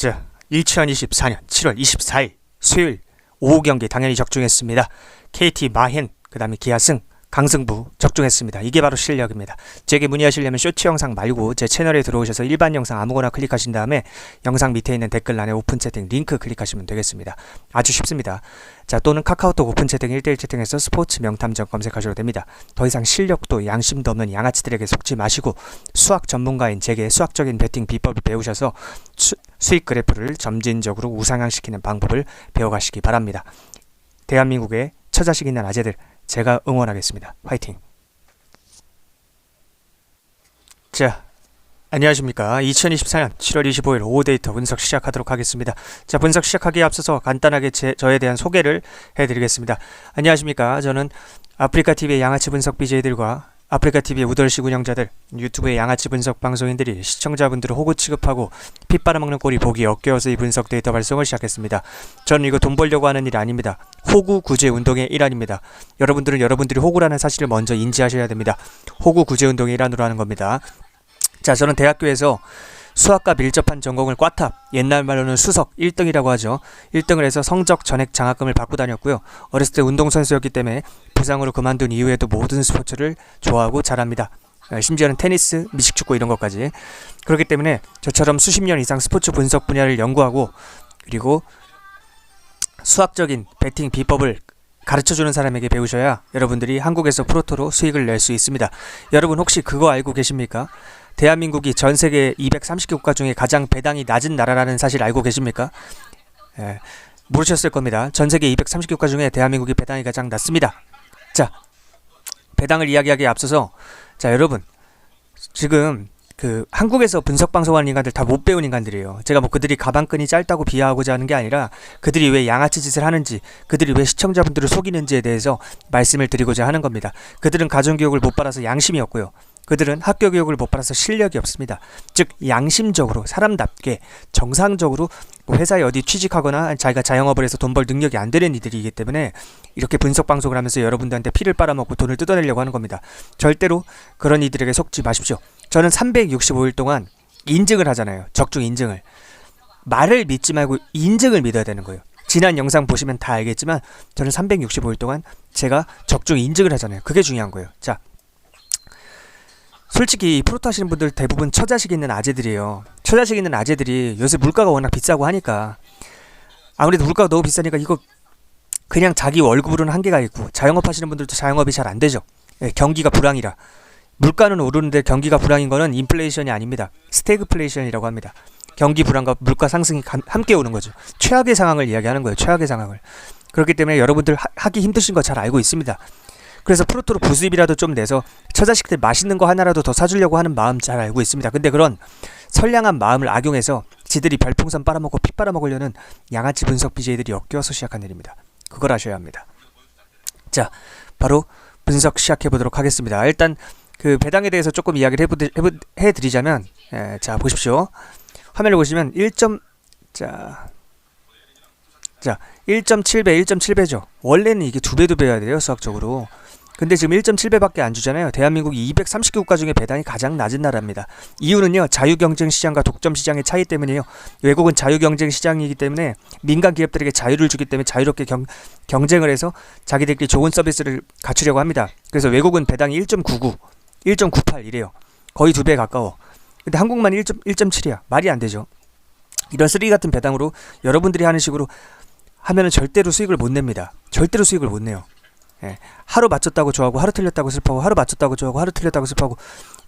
자, 2024년 7월 24일 수요일 오후 경기 당연히 적중했습니다. KT 마헨, 그 다음에 기아승, 강승부 적중했습니다. 이게 바로 실력입니다. 제게 문의하시려면 쇼츠 영상 말고 제 채널에 들어오셔서 일반 영상 아무거나 클릭하신 다음에 영상 밑에 있는 댓글란에 오픈 채팅 링크 클릭하시면 되겠습니다. 아주 쉽습니다. 자 또는 카카오톡 오픈 채팅 1대1 채팅에서 스포츠 명탐정 검색하셔도 됩니다. 더 이상 실력도 양심도 없는 양아치들에게 속지 마시고 수학 전문가인 제게 수학적인 베팅 비법을 배우셔서 수, 수익 그래프를 점진적으로 우상향시키는 방법을 배워가시기 바랍니다. 대한민국의 처자식 있는 아재들 제가 응원하겠습니다. 화이팅! 자, 안녕하십니까. 2024년 7월 25일 오후 데이터 분석 시작하도록 하겠습니다. 자, 분석 시작하기에 앞서서 간단하게 제, 저에 대한 소개를 해드리겠습니다. 안녕하십니까. 저는 아프리카TV의 양아치 분석 BJ들과 아프리카TV의 우덜시 운영자들, 유튜브의 양아치 분석 방송인들이 시청자분들을 호구 취급하고 피 빨아먹는 꼴이 보기 역겨워서 이 분석 데이터 발송을 시작했습니다. 저는 이거 돈 벌려고 하는 일이 아닙니다. 호구 구제 운동의 일환입니다. 여러분들은 여러분들이 호구라는 사실을 먼저 인지하셔야 됩니다. 호구 구제 운동의 일환으로 하는 겁니다. 자, 저는 대학교에서 수학과 밀접한 전공을 꽈탑, 옛날 말로는 수석 1등이라고 하죠. 1등을 해서 성적 전액 장학금을 받고 다녔고요. 어렸을 때 운동선수였기 때문에 부상으로 그만둔 이후에도 모든 스포츠를 좋아하고 잘합니다. 어, 심지어는 테니스, 미식축구 이런 것까지. 그렇기 때문에 저처럼 수십 년 이상 스포츠 분석 분야를 연구하고 그리고 수학적인 배팅 비법을 가르쳐주는 사람에게 배우셔야 여러분들이 한국에서 프로토로 수익을 낼 수 있습니다. 여러분 혹시 그거 알고 계십니까? 대한민국이 전 세계 230개 국가 중에 가장 배당이 낮은 나라라는 사실 알고 계십니까? 예, 모르셨을 겁니다. 전 세계 230개 국가 중에 대한민국이 배당이 가장 낮습니다. 자, 배당을 이야기하기에 앞서서 자 여러분 지금 그 한국에서 분석 방송하는 인간들 다 못 배운 인간들이에요. 제가 뭐 그들이 가방끈이 짧다고 비하하고자 하는 게 아니라 그들이 왜 양아치 짓을 하는지, 그들이 왜 시청자분들을 속이는지에 대해서 말씀을 드리고자 하는 겁니다. 그들은 가정 교육을 못 받아서 양심이 없고요. 그들은 학교 교육을 못 받아서 실력이 없습니다. 즉 양심적으로 사람답게 정상적으로 뭐 회사에 어디 취직하거나 자기가 자영업을 해서 돈 벌 능력이 안 되는 이들이기 때문에 이렇게 분석 방송을 하면서 여러분들한테 피를 빨아먹고 돈을 뜯어내려고 하는 겁니다. 절대로 그런 이들에게 속지 마십시오. 저는 365일 동안 인증을 하잖아요. 적중 인증을. 말을 믿지 말고 인증을 믿어야 되는 거예요. 지난 영상 보시면 다 알겠지만 저는 365일 동안 제가 적중 인증을 하잖아요. 그게 중요한 거예요. 자, 솔직히 프로토 하시는 분들 대부분 처자식 있는 아재들이에요. 처자식 있는 아재들이 요새 물가가 워낙 비싸고 하니까 아무래도 물가가 너무 비싸니까 이거 그냥 자기 월급으로는 한계가 있고 자영업 하시는 분들도 자영업이 잘 안 되죠. 예, 경기가 불황이라. 물가는 오르는데 경기가 불황인 거는 인플레이션이 아닙니다. 스태그플레이션이라고 합니다. 경기 불황과 물가 상승이 감- 함께 오는 거죠. 최악의 상황을 이야기하는 거예요. 최악의 상황을. 그렇기 때문에 여러분들 하, 하기 힘드신 거 잘 알고 있습니다. 그래서 프로토로 부수입이라도 좀 내서 처자식들 맛있는 거 하나라도 더 사주려고 하는 마음 잘 알고 있습니다. 근데 그런 선량한 마음을 악용해서 지들이 별풍선 빨아먹고 피 빨아먹으려는 양아치 분석 BJ들이 엮여서 시작한 일입니다. 그걸 아셔야 합니다. 자, 바로 분석 시작해 보도록 하겠습니다. 일단 그 배당에 대해서 조금 이야기를 해보, 해드리자면, 에, 자 보십시오. 화면을 보시면 1. 자, 자 1.7배, 1.7배죠. 원래는 이게 두 배 두 배여야 돼요 수학적으로. 근데 지금 1.7배밖에 안 주잖아요. 대한민국이 230개 국가 중에 배당이 가장 낮은 나라입니다. 이유는요, 자유경쟁 시장과 독점 시장의 차이 때문이에요. 외국은 자유경쟁 시장이기 때문에 민간 기업들에게 자유를 주기 때문에 자유롭게 경, 경쟁을 해서 자기들끼리 좋은 서비스를 갖추려고 합니다. 그래서 외국은 배당이 1.99, 1.98 이래요. 거의 두 배 가까워. 근데 한국만 1.1.7이야. 말이 안 되죠. 이런 쓰레기 같은 배당으로 여러분들이 하는 식으로 하면은 절대로 수익을 못 냅니다. 절대로 수익을 못 내요. 예, 하루 맞췄다고 좋아하고 하루 틀렸다고 슬퍼하고 하루 맞췄다고 좋아하고 하루 틀렸다고 슬퍼하고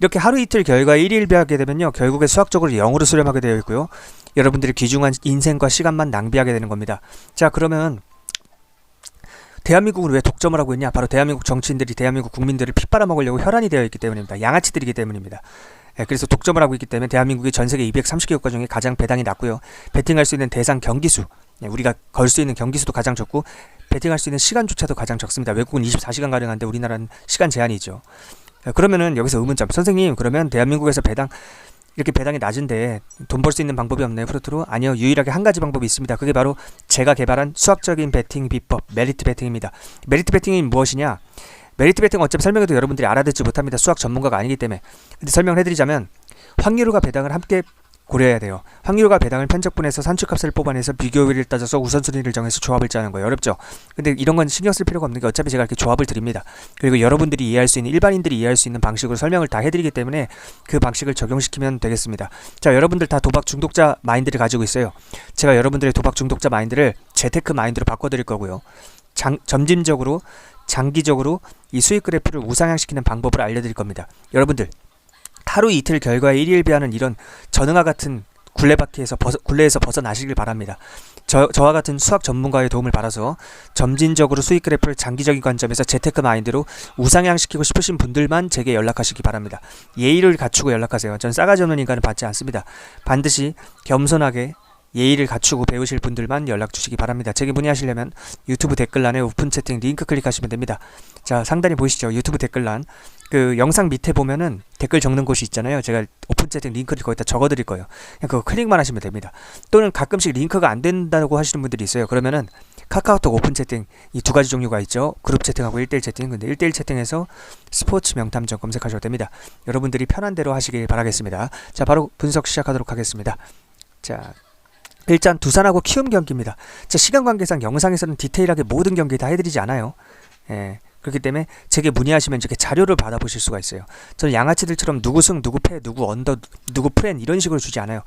이렇게 하루 이틀 결과 일일비하게 되면요 결국에 수학적으로 0으로 수렴하게 되어 있고요. 여러분들이 귀중한 인생과 시간만 낭비하게 되는 겁니다. 자 그러면 대한민국은 왜 독점을 하고 있냐? 바로 대한민국 정치인들이 대한민국 국민들을 핏빨아먹으려고 혈안이 되어 있기 때문입니다. 양아치들이기 때문입니다. 예, 그래서 독점을 하고 있기 때문에 대한민국이 전 세계 230개 국가 중에 가장 배당이 낮고요. 베팅할 수 있는 대상 경기수 예, 우리가 걸 수 있는 경기수도 가장 적고 베팅할 수 있는 시간조차도 가장 적습니다. 외국은 24시간 가능한데 우리나라는 시간 제한이 있죠. 예, 그러면은 여기서 의문점. 선생님, 그러면 대한민국에서 배당 이렇게 배당이 낮은데 돈 벌 수 있는 방법이 없나요, 프로트로? 아니요, 유일하게 한 가지 방법이 있습니다. 그게 바로 제가 개발한 수학적인 베팅 비법, 메리트 베팅입니다. 메리트 베팅이 무엇이냐? 메리트 베팅 어차피 설명해도 여러분들이 알아듣지 못합니다. 수학 전문가가 아니기 때문에. 근데 설명을 해드리자면 확률과 배당을 함께 고려해야 돼요. 확률과 배당을 편적분해서 산출값을 뽑아내서 비교율을 따져서 우선순위를 정해서 조합을 짜는 거예요. 어렵죠? 근데 이런 건 신경 쓸 필요가 없는 게 어차피 제가 이렇게 조합을 드립니다. 그리고 여러분들이 이해할 수 있는 일반인들이 이해할 수 있는 방식으로 설명을 다 해드리기 때문에 그 방식을 적용시키면 되겠습니다. 자, 여러분들 다 도박 중독자 마인드를 가지고 있어요. 제가 여러분들의 도박 중독자 마인드를 재테크 마인드로 바꿔드릴 거고요. 장, 점진적으로 장기적으로 이 수익 그래프를 우상향시키는 방법을 알려드릴 겁니다. 여러분들 하루 이틀 결과에 일일비하는 이런 전응화 같은 굴레바퀴에서 벗어, 굴레에서 벗어나시길 바랍니다. 저, 저와 같은 수학 전문가의 도움을 받아서 점진적으로 수익 그래프를 장기적인 관점에서 재테크 마인드로 우상향시키고 싶으신 분들만 제게 연락하시기 바랍니다. 예의를 갖추고 연락하세요. 전 싸가지 없는 인간은 받지 않습니다. 반드시 겸손하게 예의를 갖추고 배우실 분들만 연락 주시기 바랍니다. 제게 문의하시려면 유튜브 댓글란에 오픈 채팅 링크 클릭하시면 됩니다. 자, 상단에 보이시죠? 유튜브 댓글란. 그 영상 밑에 보면은 댓글 적는 곳이 있잖아요. 제가 오픈 채팅 링크를 거기다 적어 드릴 거예요. 그냥 그거 클릭만 하시면 됩니다. 또는 가끔씩 링크가 안 된다고 하시는 분들이 있어요. 그러면은 카카오톡 오픈 채팅 이 두 가지 종류가 있죠. 그룹 채팅하고 1대1 채팅. 근데 1대1 채팅에서 스포츠 명탐정 검색하셔도 됩니다. 여러분들이 편한 대로 하시길 바라겠습니다. 자, 바로 분석 시작하도록 하겠습니다. 자, 일단 두산하고 키움 경기입니다. 자, 시간 관계상 영상에서는 디테일하게 모든 경기 다 해드리지 않아요. 예. 그렇기 때문에 제게 문의하시면 이렇게 자료를 받아보실 수가 있어요. 저는 양아치들처럼 누구 승, 누구 패, 누구 언더, 누구 프렌 이런 식으로 주지 않아요.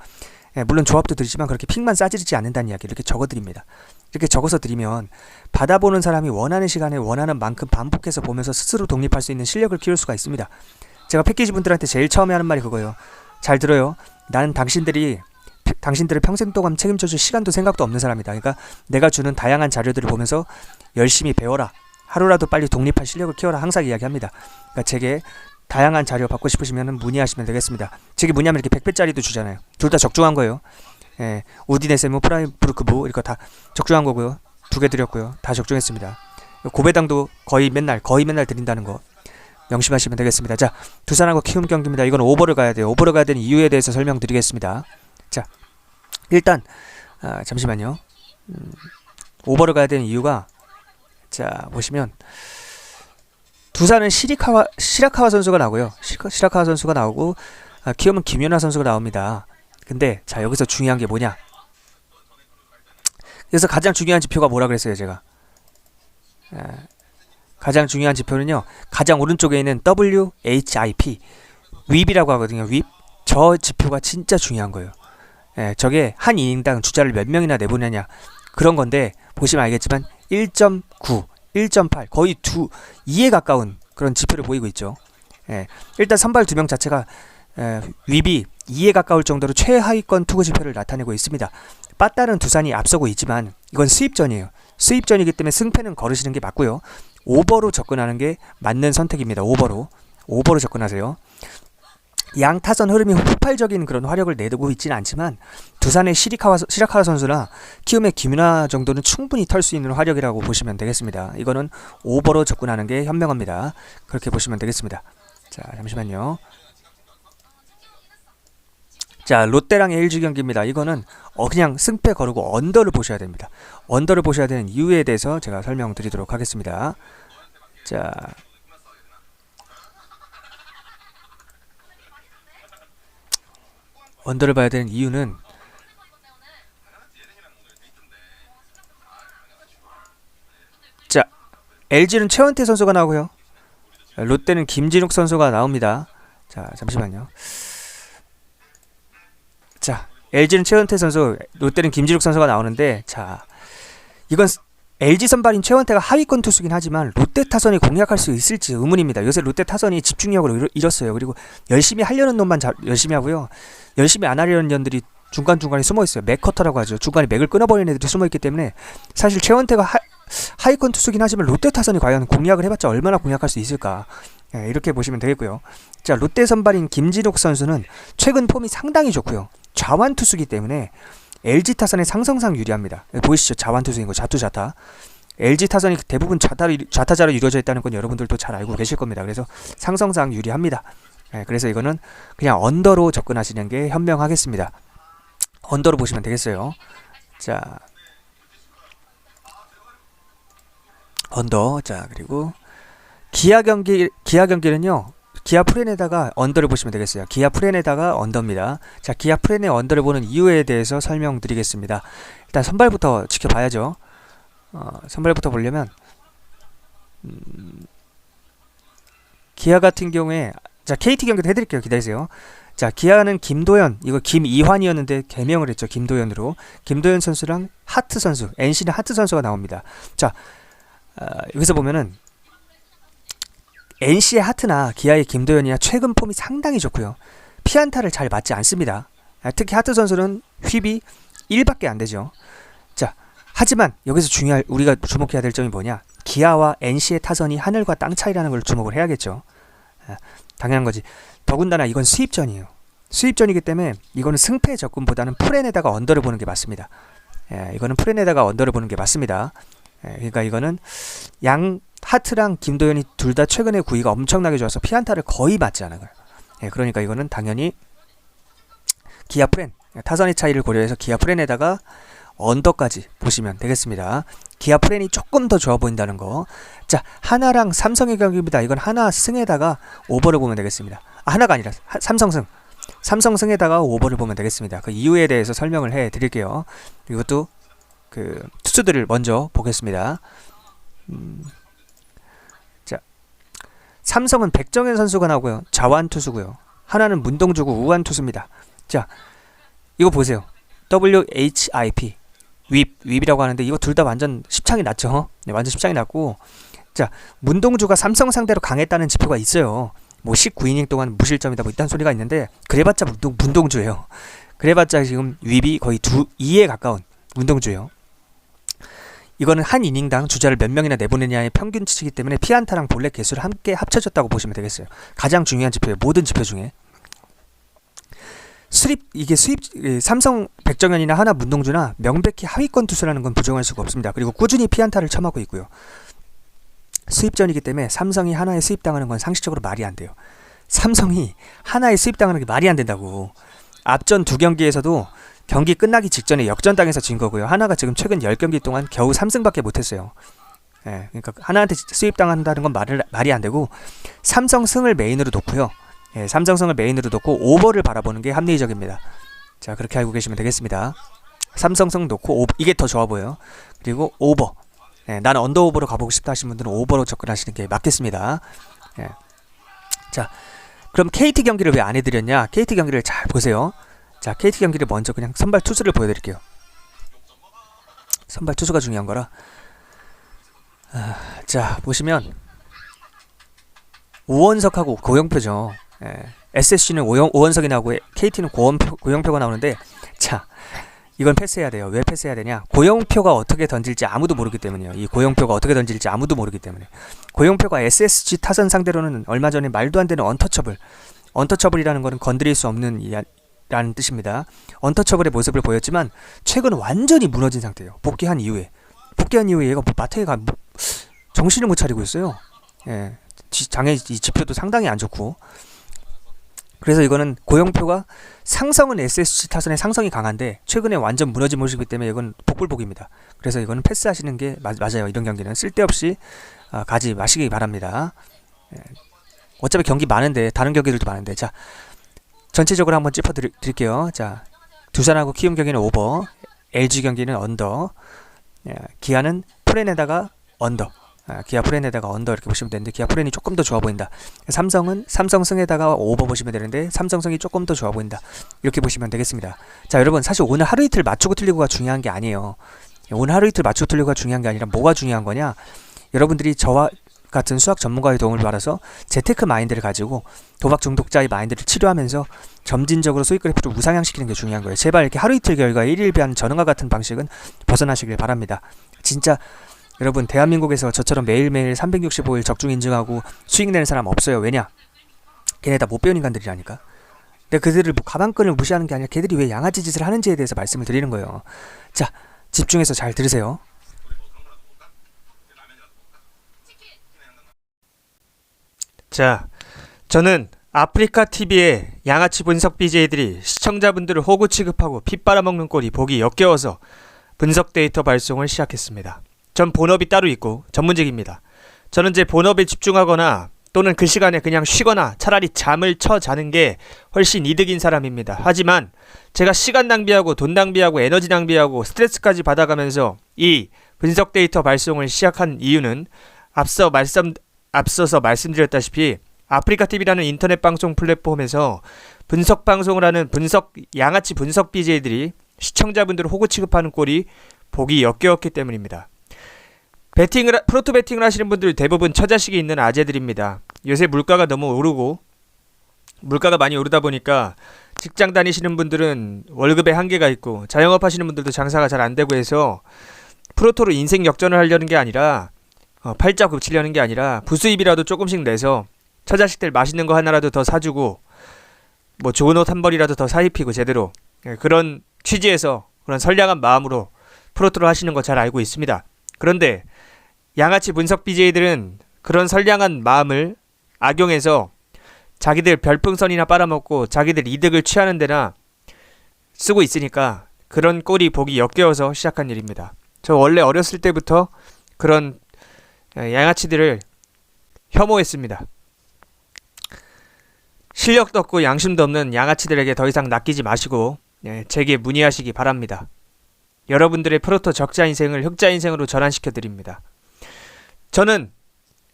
예, 물론 조합도 드리지만 그렇게 픽만 싸지르지 않는다는 이야기 이렇게 적어드립니다. 이렇게 적어서 드리면 받아보는 사람이 원하는 시간에 원하는 만큼 반복해서 보면서 스스로 독립할 수 있는 실력을 키울 수가 있습니다. 제가 패키지 분들한테 제일 처음에 하는 말이 그거예요. 잘 들어요. 나는 당신들이 당신들의 평생 동안 책임져줄 시간도 생각도 없는 사람이다. 그러니까 내가 주는 다양한 자료들을 보면서 열심히 배워라. 하루라도 빨리 독립할 실력을 키워라. 항상 이야기합니다. 그러니까 제게 다양한 자료 받고 싶으시면 문의하시면 되겠습니다. 제게 문의하면 이렇게 100배짜리도 주잖아요. 둘 다 적중한 거예요. 예, 우디네세무 프라이브르크부 이거 다 적중한 거고요. 두 개 드렸고요. 다 적중했습니다. 고배당도 거의 맨날 거의 맨날 드린다는 거 명심하시면 되겠습니다. 자, 두산하고 키움 경기입니다. 이건 오버를 가야 돼요. 오버를 가야 되는 이유에 대해서 설명드리겠습니다. 자, 일단 아, 잠시만요. 음, 오버를 가야 되는 이유가 자 보시면 두산은 시리카와 시라카와 선수가 나오고요. 시라카와 선수가 나오고 아, 키움은 김연아 선수가 나옵니다. 근데 자 여기서 중요한 게 뭐냐? 그래서 가장 중요한 지표가 뭐라 그랬어요 제가? 에, 가장 중요한 지표는요. 가장 오른쪽에 있는 WHIP 윗이라고 하거든요. 윗. 저 지표가 진짜 중요한 거예요. 예, 저게 한 이닝당 주자를 몇 명이나 내보내냐 그런 건데 보시면 알겠지만 1.9, 1.8 거의 두 2에 가까운 그런 지표를 보이고 있죠. 예, 일단 선발 두 명 자체가 에, 윗이 2에 가까울 정도로 최하위권 투구 지표를 나타내고 있습니다. 빠따는 두산이 앞서고 있지만 이건 수입전이에요. 수입전이기 때문에 승패는 거르시는 게 맞고요. 오버로 접근하는 게 맞는 선택입니다. 오버로. 오버로 접근하세요. 양 타선 흐름이 폭발적인 그런 화력을 내두고 있지는 않지만 두산의 시리카와 시라카와 선수나 키움의 김윤아 정도는 충분히 털 수 있는 화력이라고 보시면 되겠습니다. 이거는 오버로 접근하는 게 현명합니다. 그렇게 보시면 되겠습니다. 자 잠시만요. 자 롯데랑 LG 경기입니다. 이거는 어 그냥 승패 거르고 언더를 보셔야 됩니다. 언더를 보셔야 되는 이유에 대해서 제가 설명드리도록 하겠습니다. 자 언더를 봐야 되는 이유는 자 LG는 최원태 선수가 나오고요. 롯데는 김진욱 선수가 나옵니다. 자 잠시만요. 자 LG는 최원태 선수, 롯데는 김진욱 선수가 나오는데 자 이건 LG 선발인 최원태가 하위권 투수긴 하지만 롯데 타선이 공략할 수 있을지 의문입니다. 요새 롯데 타선이 집중력을 잃었어요. 그리고 열심히 하려는 놈만 잘, 열심히 하고요. 열심히 안 하려는 년들이 중간중간에 숨어 있어요. 맥커터라고 하죠. 중간에 맥을 끊어버리는 애들이 숨어 있기 때문에 사실 최원태가 하, 하위권 투수긴 하지만 롯데 타선이 과연 공략을 해봤자 얼마나 공략할 수 있을까. 예, 이렇게 보시면 되겠고요. 자, 롯데 선발인 김진욱 선수는 최근 폼이 상당히 좋고요. 좌완 투수기 때문에 LG 타선의 상성상 유리합니다. 예, 보이시죠? 자완 투수인 거 자투 자타. LG 타선이 대부분 좌타로, 좌타자로 이루어져 있다는 건 여러분들도 잘 알고 계실 겁니다. 그래서 상성상 유리합니다. 예, 그래서 이거는 그냥 언더로 접근하시는 게 현명하겠습니다. 언더로 보시면 되겠어요. 자, 언더. 자, 그리고 기아 경기 기아 경기는요. 기아 프렌에다가 언더를 보시면 되겠어요. 기아 프렌에다가 언더입니다. 자, 기아 프렌의 언더를 보는 이유에 대해서 설명드리겠습니다. 일단 선발부터 지켜봐야죠. 어, 선발부터 보려면 음, 기아 같은 경우에 자 KT 경기도 해드릴게요. 기다리세요. 자 기아는 김도현 이거 김이환이었는데 개명을 했죠. 김도현으로 김도현 선수랑 하트 선수 NC는 하트 선수가 나옵니다. 자 어, 여기서 보면은 NC의 하트나 기아의 김도현이나 최근 폼이 상당히 좋고요. 피안타를 잘 맞지 않습니다. 아, 특히 하트 선수는 휘비 1밖에 안 되죠. 자, 하지만 여기서 중요할 우리가 주목해야 될 점이 뭐냐? 기아와 NC의 타선이 하늘과 땅 차이라는 걸 주목을 해야겠죠. 아, 당연한 거지. 더군다나 이건 수입전이에요. 수입전이기 때문에 이거는 승패 접근보다는 프렌에다가 언더를 보는 게 맞습니다. 예, 이거는 프렌에다가 언더를 보는 게 맞습니다. 예, 그러니까 이거는 양 하트랑 김도현이 둘 다 최근에 구위가 엄청나게 좋아서 피안타를 거의 맞지 않아요. 예, 그러니까 이거는 당연히 기아 프렌 타선의 차이를 고려해서 기아 프렌에다가 언더까지 보시면 되겠습니다. 기아 프렌이 조금 더 좋아 보인다는 거. 자, 하나랑 삼성의 경기입니다. 이건 하나 승에다가 오버를 보면 되겠습니다. 아, 하나가 아니라 하- 삼성 승. 삼성 승에다가 오버를 보면 되겠습니다. 그 이유에 대해서 설명을 해 드릴게요. 이것도 그 투수들을 먼저 보겠습니다. 음, 자, 삼성은 백정현 선수가 나오고요. 자완 투수고요. 하나는 문동주고 우완 투수입니다. 자, 이거 보세요. WHIP 윕 윕이라고 하는데 이거 둘 다 완전 십창이 났죠. 네, 완전 십창이 났고 자 문동주가 삼성 상대로 강했다는 지표가 있어요. 뭐 19이닝 동안 무실점이다 뭐 이딴 소리가 있는데 그래봤자 문동, 문동주예요. 그래봤자 지금 윕이 거의 두 2에 가까운 문동주예요. 이거는 한 이닝당 주자를 몇 명이나 내보내냐의 평균치이기 때문에 피안타랑 볼넷 개수를 함께 합쳐졌다고 보시면 되겠어요. 가장 중요한 지표예요. 모든 지표 중에. 수입 이게 수입 예, 삼성 백정현이나 하나 문동주나 명백히 하위권 투수라는 건 부정할 수가 없습니다. 그리고 꾸준히 피안타를 쳐맞고 있고요. 수입전이기 때문에 삼성이 하나에 수입당하는 건 상식적으로 말이 안 돼요. 삼성이 하나에 수입당하는 게 말이 안 된다고. 앞전 두 경기에서도 경기 끝나기 직전에 역전당해서 진 거고요. 하나가 지금 최근 10경기 동안 겨우 3승밖에 못했어요. 예, 그러니까 하나한테 수입당한다는 건 말을, 말이 안 되고 삼성 승을 메인으로 놓고요. 예, 삼성성을 메인으로 놓고 오버를 바라보는 게 합리적입니다. 자 그렇게 알고 계시면 되겠습니다. 삼성성 놓고 오, 이게 더 좋아 보여요. 그리고 오버. 예, 나는 언더 오버로 가보고 싶다 하시는 분들은 오버로 접근하시는 게 맞겠습니다. 예. 자 그럼 KT 경기를 왜 안 해드렸냐? KT 경기를 잘 보세요. 자 KT 경기를 먼저 그냥 선발 투수를 보여드릴게요. 선발 투수가 중요한 거라. 아, 자 보시면 오원석하고 고영표죠. 예. SSC는 오영, 오원석이 나오고 KT는 고원표, 고영표가 나오는데 자 이건 패스해야 돼요. 왜 패스해야 되냐? 고영표가 어떻게 던질지 아무도 모르기 때문이에요. 이 고영표가 어떻게 던질지 아무도 모르기 때문에 고영표가 SSG 타선 상대로는 얼마 전에 말도 안 되는 언터처블 언터처블이라는 것은 건드릴 수 없는 이- 라는 뜻입니다. 언터처블의 모습을 보였지만 최근 완전히 무너진 상태예요. 복귀한 이후에 복귀한 이후에 얘가 뭐 마트에 가 뭐, 정신을 못 차리고 있어요. 예, 지- 장애 이 지표도 상당히 안 좋고 그래서 이거는 고영표가 상성은 SSG 타선의 상성이 강한데 최근에 완전 무너진 모습이기 때문에 이건 복불복입니다. 그래서 이거는 패스하시는 게 맞, 맞아요. 이런 경기는 쓸데없이 아, 가지 마시기 바랍니다. 예. 어차피 경기 많은데 다른 경기들도 많은데 자 전체적으로 한번 짚어 드릴- 드릴게요. 자 두산하고 키움 경기는 오버, LG 경기는 언더, 예, 기아는 프렌에다가 언더. 아, 기아 프렌에다가 언더 이렇게 보시면 되는데 기아 프렌이 조금 더 좋아 보인다. 삼성은 삼성승에다가 오버 보시면 되는데 삼성승이 조금 더 좋아 보인다. 이렇게 보시면 되겠습니다. 자 여러분 사실 오늘 하루 이틀 맞추고 틀리고가 중요한 게 아니에요. 오늘 하루 이틀 맞추고 틀리고가 중요한 게 아니라 뭐가 중요한 거냐? 여러분들이 저와 같은 수학 전문가의 도움을 받아서 재테크 마인드를 가지고 도박 중독자의 마인드를 치료하면서 점진적으로 수익 그래프를 우상향시키는 게 중요한 거예요. 제발 이렇게 하루 이틀 결과 일일비한 전응과 같은 방식은 벗어나시길 바랍니다. 진짜 여러분 대한민국에서 저처럼 매일매일 365일 적중 인증하고 수익 내는 사람 없어요. 왜냐? 걔네 다 못 배운 인간들이라니까. 근데 그들을 뭐 가방끈을 무시하는 게 아니라 걔들이 왜 양아치 짓을 하는지에 대해서 말씀을 드리는 거예요. 자, 집중해서 잘 들으세요. 자, 저는 아프리카 TV의 양아치 분석 BJ들이 시청자분들을 호구 취급하고 피 빨아먹는 꼴이 보기 역겨워서 분석 데이터 발송을 시작했습니다. 전 본업이 따로 있고 전문직입니다. 저는 제 본업에 집중하거나 또는 그 시간에 그냥 쉬거나 차라리 잠을 쳐 자는 게 훨씬 이득인 사람입니다. 하지만 제가 시간 낭비하고 돈 낭비하고 에너지 낭비하고 스트레스까지 받아가면서 이 분석 데이터 발송을 시작한 이유는 앞서 말씀 앞서서 말씀드렸다시피 아프리카 TV라는 인터넷 방송 플랫폼에서 분석 방송을 하는 분석 양아치 분석 BJ들이 시청자분들을 호구 취급하는 꼴이 보기 역겨웠기 때문입니다. 베팅을 프로토 베팅을 하시는 분들 대부분 처자식이 있는 아재들입니다. 요새 물가가 너무 오르고 물가가 많이 오르다 보니까 직장 다니시는 분들은 월급에 한계가 있고 자영업 하시는 분들도 장사가 잘 안 되고 해서 프로토로 인생 역전을 하려는 게 아니라 어, 팔자 굽치려는 게 아니라 부수입이라도 조금씩 내서 처자식들 맛있는 거 하나라도 더 사주고 뭐 좋은 옷 한 벌이라도 더 사입히고 제대로 예, 그런 취지에서 그런 선량한 마음으로 프로토를 하시는 거 잘 알고 있습니다. 그런데 양아치 분석 BJ들은 그런 선량한 마음을 악용해서 자기들 별풍선이나 빨아먹고 자기들 이득을 취하는 데나 쓰고 있으니까 그런 꼴이 보기 역겨워서 시작한 일입니다. 저 원래 어렸을 때부터 그런 예, 양아치들을 혐오했습니다. 실력도 없고 양심도 없는 양아치들에게 더 이상 낚이지 마시고 예, 제게 문의하시기 바랍니다. 여러분들의 프로토 적자 인생을 흑자 인생으로 전환시켜 드립니다. 저는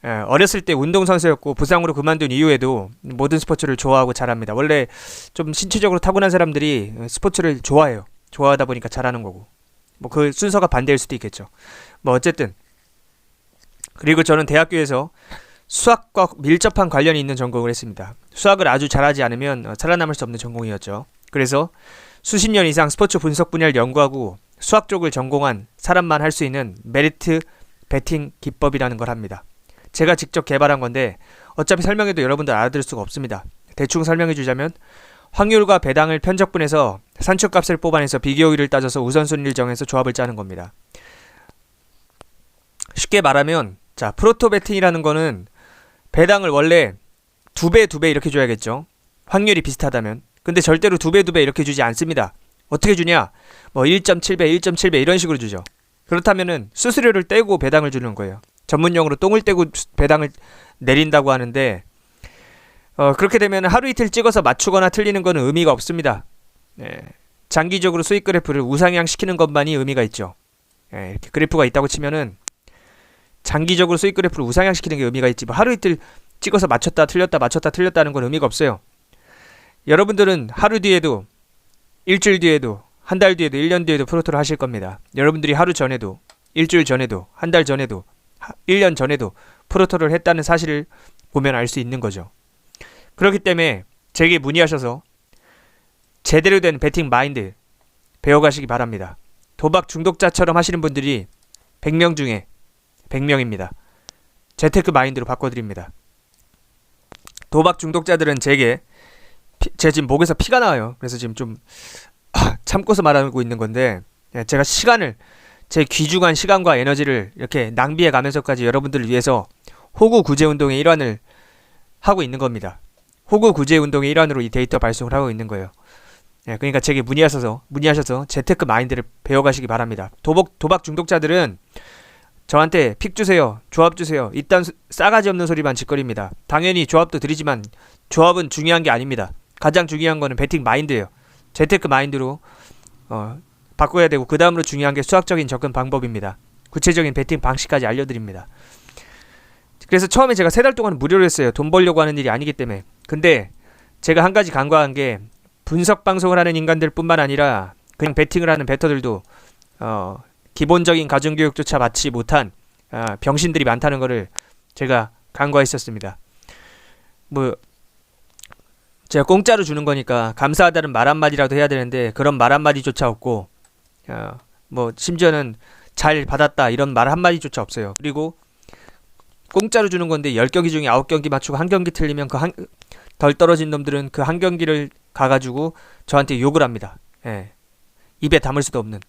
예, 어렸을 때 운동선수였고 부상으로 그만둔 이후에도 모든 스포츠를 좋아하고 잘합니다. 원래 좀 신체적으로 타고난 사람들이 스포츠를 좋아해요. 좋아하다 보니까 잘하는 거고. 뭐 그 순서가 반대일 수도 있겠죠. 뭐 어쨌든 그리고 저는 대학교에서 수학과 밀접한 관련이 있는 전공을 했습니다. 수학을 아주 잘하지 않으면 어, 살아남을 수 없는 전공이었죠. 그래서 수십 년 이상 스포츠 분석 분야를 연구하고 수학 쪽을 전공한 사람만 할 수 있는 메리트 베팅 기법이라는 걸 합니다. 제가 직접 개발한 건데 어차피 설명해도 여러분들 알아들을 수가 없습니다. 대충 설명해 주자면 확률과 배당을 편적분해서 산출값을 뽑아내서 비교율을 따져서 우선순위를 정해서 조합을 짜는 겁니다. 쉽게 말하면 자 프로토 베팅이라는 거는 배당을 원래 두 배 두 배 이렇게 줘야겠죠. 확률이 비슷하다면. 근데 절대로 두 배 두 배 이렇게 주지 않습니다. 어떻게 주냐? 뭐 1.7배, 1.7배 이런 식으로 주죠. 그렇다면은 수수료를 떼고 배당을 주는 거예요. 전문 용어로 똥을 떼고 배당을 내린다고 하는데 어, 그렇게 되면 하루 이틀 찍어서 맞추거나 틀리는 것은 의미가 없습니다. 네. 장기적으로 수익 그래프를 우상향 시키는 것만이 의미가 있죠. 네, 이렇게 그래프가 있다고 치면은 장기적으로 수익 그래프를 우상향 시키는 게 의미가 있지 뭐 하루 이틀 찍어서 맞췄다 틀렸다 맞췄다 틀렸다는 건 의미가 없어요. 여러분들은 하루 뒤에도 일주일 뒤에도 한 달 뒤에도 1년 뒤에도 프로토를 하실 겁니다. 여러분들이 하루 전에도 일주일 전에도 한 달 전에도 1년 전에도 프로토를 했다는 사실을 보면 알 수 있는 거죠. 그렇기 때문에 제게 문의하셔서 제대로 된 베팅 마인드 배워가시기 바랍니다. 도박 중독자처럼 하시는 분들이 100명 중에 100명입니다. 재테크 마인드로 바꿔드립니다. 도박 중독자들은 제게 피, 제 지금 목에서 피가 나와요. 그래서 지금 좀 아, 참고서 말하고 있는 건데 예, 제가 시간을 제 귀중한 시간과 에너지를 이렇게 낭비해 가면서까지 여러분들을 위해서 호구 구제 운동의 일환을 하고 있는 겁니다. 호구 구제 운동의 일환으로 이 데이터 발송을 하고 있는 거예요. 예, 그러니까 제게 문의하셔서 문의하셔서 재테크 마인드를 배워가시기 바랍니다. 도박 도박 중독자들은 저한테 픽 주세요, 조합 주세요. 이딴 싸가지 없는 소리만 짓거립니다. 당연히 조합도 드리지만 조합은 중요한 게 아닙니다. 가장 중요한 거는 베팅 마인드예요. 재테크 마인드로 어, 바꿔야 되고 그 다음으로 중요한 게 수학적인 접근 방법입니다. 구체적인 베팅 방식까지 알려드립니다. 그래서 처음에 제가 세 달 동안 무료로 했어요. 돈 벌려고 하는 일이 아니기 때문에. 근데 제가 한 가지 간과한 게 분석 방송을 하는 인간들뿐만 아니라 그냥 베팅을 하는 베터들도 어, 기본적인 가정교육조차 받지 못한 아, 병신들이 많다는 것을 제가 간과했었습니다. 뭐 제가 공짜로 주는 거니까 감사하다는 말 한마디라도 해야 되는데 그런 말 한마디조차 없고 어, 뭐 심지어는 잘 받았다 이런 말 한마디조차 없어요. 그리고 공짜로 주는 건데 10경기 중에 9경기 맞추고 한 경기 틀리면 그 한 덜 떨어진 놈들은 그 한 경기를 가가지고 저한테 욕을 합니다. 예. 입에 담을 수도 없는.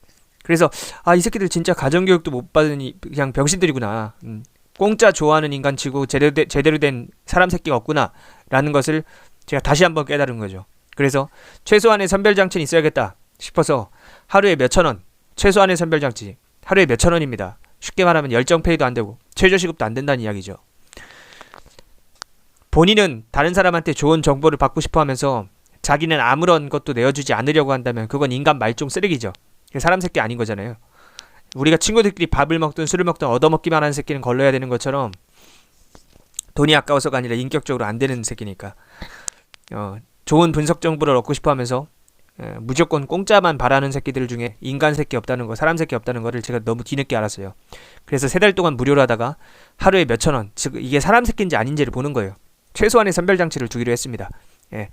그래서 아 이 새끼들 진짜 가정교육도 못 받으니 그냥 병신들이구나. 음, 공짜 좋아하는 인간치고 제대로, de, 제대로 된 사람 새끼가 없구나라는 것을 제가 다시 한번 깨달은 거죠. 그래서 최소한의 선별 장치는 있어야겠다 싶어서 하루에 몇천 원, 최소한의 선별 장치 하루에 몇천 원입니다. 쉽게 말하면 열정 페이도 안 되고 최저 시급도 안 된다는 이야기죠. 본인은 다른 사람한테 좋은 정보를 받고 싶어 하면서 자기는 아무런 것도 내어주지 않으려고 한다면 그건 인간 말종 쓰레기죠. 사람 새끼 아닌 거잖아요. 우리가 친구들끼리 밥을 먹든 술을 먹든 얻어먹기만 하는 새끼는 걸러야 되는 것처럼 돈이 아까워서가 아니라 인격적으로 안 되는 새끼니까 어, 좋은 분석 정보를 얻고 싶어 하면서 예, 무조건 공짜만 바라는 새끼들 중에 인간 새끼 없다는 거, 사람 새끼 없다는 거를 제가 너무 뒤늦게 알았어요. 그래서 세 달 동안 무료로 하다가 하루에 몇천 원, 즉 이게 사람 새끼인지 아닌지를 보는 거예요. 최소한의 선별 장치를 두기로 했습니다. 예.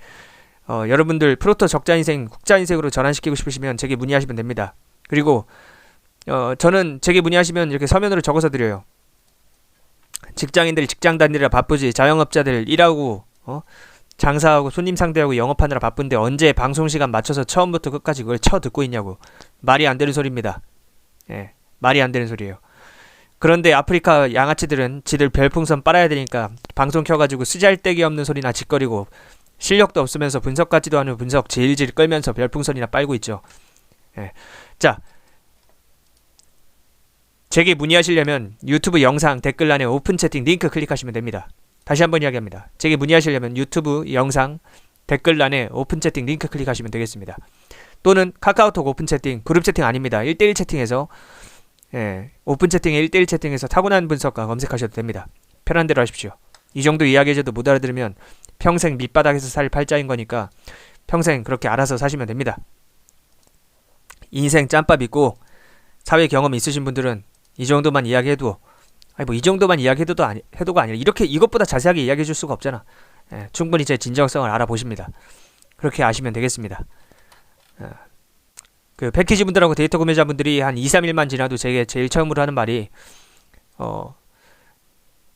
어, 여러분들 프로토 적자 인생, 국자 인생으로 전환시키고 싶으시면 제게 문의하시면 됩니다. 그리고 어, 저는 제게 문의하시면 이렇게 서면으로 적어서 드려요. 직장인들 직장 다니느라 바쁘지 자영업자들 일하고 어? 장사하고 손님 상대하고 영업하느라 바쁜데 언제 방송 시간 맞춰서 처음부터 끝까지 그걸 쳐 듣고 있냐고 말이 안 되는 소리입니다. 예, 말이 안 되는 소리예요. 그런데 아프리카 양아치들은 지들 별풍선 빨아야 되니까 방송 켜가지고 쓰잘데기 없는 소리나 짓거리고 실력도 없으면서 분석 같지도 않은 분석 질질 끌면서 별풍선이나 빨고 있죠. 예. 자, 제게 문의하시려면 유튜브 영상 댓글란에 오픈 채팅 링크 클릭하시면 됩니다. 다시 한번 이야기합니다. 제게 문의하시려면 유튜브 영상 댓글란에 오픈 채팅 링크 클릭하시면 되겠습니다. 또는 카카오톡 오픈 채팅 그룹 채팅 아닙니다. 1대1 채팅에서 예, 오픈 채팅에 1대1 채팅에서 타고난 분석가 검색하셔도 됩니다. 편한 대로 하십시오. 이 정도 이야기해줘도 못 알아들으면 평생 밑바닥에서 살 팔자인 거니까 평생 그렇게 알아서 사시면 됩니다. 인생 짬밥 있고 사회 경험 있으신 분들은 이 정도만 이야기해도 아니 뭐 이 정도만 이야기해도 아니, 해도가 아니라 이렇게 이것보다 자세하게 이야기해 줄 수가 없잖아. 예, 충분히 제 진정성을 알아보십니다. 그렇게 아시면 되겠습니다. 어, 그 패키지 분들하고 데이터 구매자 분들이 한 2, 3일만 지나도 제게 제일 처음으로 하는 말이 어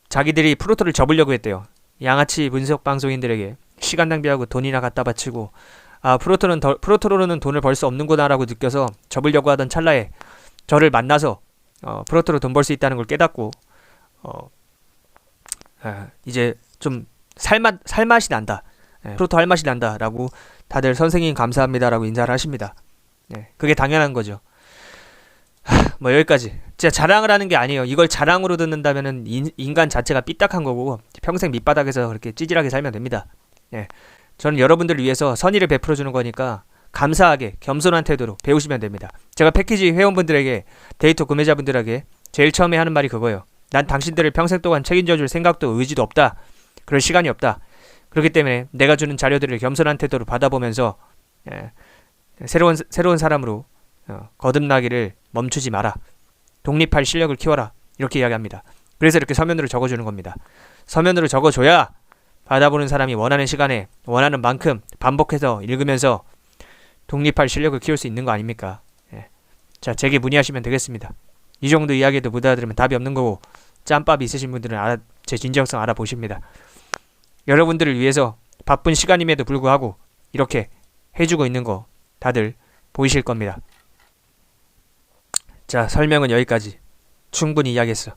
자기들이 프로토를 접으려고 했대요. 양아치 분석 방송인들에게 시간 낭비하고 돈이나 갖다 바치고 아 프로토는 더, 프로토로는 돈을 벌 수 없는 구나라고 느껴서 접으려고 하던 찰나에 저를 만나서 어, 프로토로 돈 벌 수 있다는 걸 깨닫고 어, 아, 이제 좀 살맛 살맛이 난다. 예, 프로토 할 맛이 난다라고 다들 선생님 감사합니다라고 인사를 하십니다. 예, 그게 당연한 거죠. 하, 뭐 여기까지. 진짜 자랑을 하는 게 아니에요. 이걸 자랑으로 듣는다면은 인, 인간 자체가 삐딱한 거고 평생 밑바닥에서 그렇게 찌질하게 살면 됩니다. 예, 저는 여러분들을 위해서 선의를 베풀어 주는 거니까 감사하게 겸손한 태도로 배우시면 됩니다. 제가 패키지 회원분들에게 데이터 구매자분들에게 제일 처음에 하는 말이 그거예요. 난 당신들을 평생 동안 책임져 줄 생각도 의지도 없다. 그럴 시간이 없다. 그렇기 때문에 내가 주는 자료들을 겸손한 태도로 받아보면서 예, 새로운 새로운 사람으로 어, 거듭나기를 멈추지 마라. 독립할 실력을 키워라. 이렇게 이야기합니다. 그래서 이렇게 서면으로 적어주는 겁니다. 서면으로 적어줘야 받아보는 사람이 원하는 시간에 원하는 만큼 반복해서 읽으면서 독립할 실력을 키울 수 있는 거 아닙니까? 예. 자, 제게 문의하시면 되겠습니다. 이 정도 이야기도 못 알아들으면 답이 없는 거고 짬밥 있으신 분들은 알아, 제 진정성 알아보십니다. 여러분들을 위해서 바쁜 시간임에도 불구하고 이렇게 해주고 있는 거 다들 보이실 겁니다. 자, 설명은 여기까지. 충분히 이야기했어.